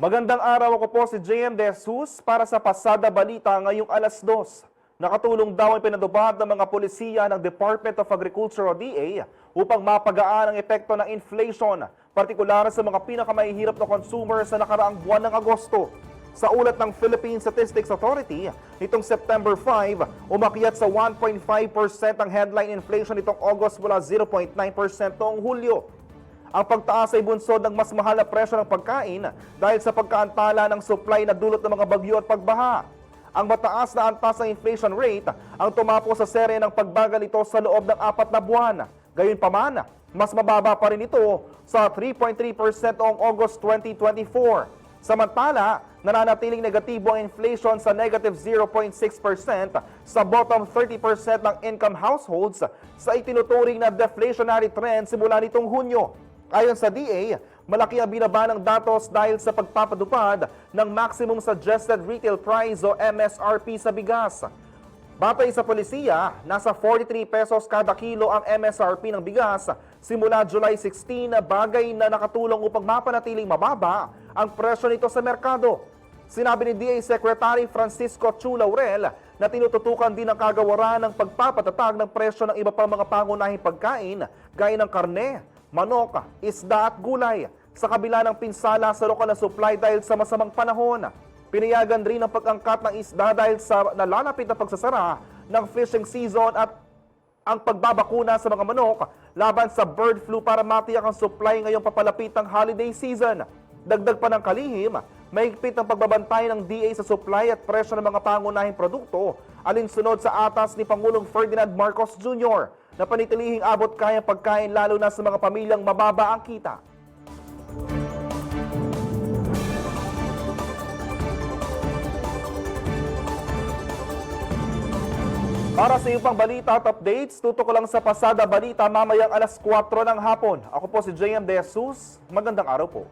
Magandang araw ako po si JM De Jesus para sa Pasada Balita ngayong alas 2. Nakatulong daw ang pinatubad ng mga polisiya ng Department of Agriculture o DA upang mapagaan ang epekto ng inflation, partikular sa mga pinakamahihirap na consumer sa nakaraang buwan ng Agosto. Sa ulat ng Philippine Statistics Authority, nitong September 5, umakyat sa 1.5% ang headline inflation nitong August mula 0.9% noong Hulyo. Ang pagtaas ay bunsod ng mas mahal na presyo ng pagkain dahil sa pagkaantala ng supply na dulot ng mga bagyo at pagbaha. Ang mataas na antas ng inflation rate ang tumapo sa serye ng pagbagal ito sa loob ng apat na buwan. Gayunpaman, mas mababa pa rin ito sa 3.3% noong August 2024. Samantala, nananatiling negatibo ang inflation sa negative 0.6% sa bottom 30% ng income households sa itinuturing na deflationary trend simula nitong Hunyo. Ayon sa DA, malaki ang binaba datos dahil sa pagpapatupad ng Maximum Suggested Retail Price o MSRP sa bigas. Batay sa polisiya, nasa 43 pesos kada kilo ang MSRP ng bigas simula July 16 na bagay na nakatulong upang mapanatiling mababa ang presyo nito sa merkado. Sinabi ni DA Secretary Francisco Chu Laurel na tinututukan din ang kagawaran ng pagpapatatag ng presyo ng iba pang mga pangunahing pagkain gaya ng karne, manok, isda at gulay sa kabila ng pinsala sa lokal na supply dahil sa masamang panahon. Pinayagan rin ang pag-angkat ng isda dahil sa nalalapit na pagsasara ng fishing season at ang pagbabakuna sa mga manok laban sa bird flu para matiyak ang supply ngayong papalapit ng holiday season. Dagdag pa ng kalihim, mahigpit ang pagbabantay ng DA sa supply at presyo ng mga pangunahing produkto alinsunod sa atas ni Pangulong Ferdinand Marcos Jr. na panitilihing abot kayang pagkain lalo na sa mga pamilyang mababa ang kita. Para sa iyong pang balita at updates, tutok ko lang sa Pasada Balita mamayang alas 4 ng hapon. Ako po si JM De Jesus. Magandang araw po.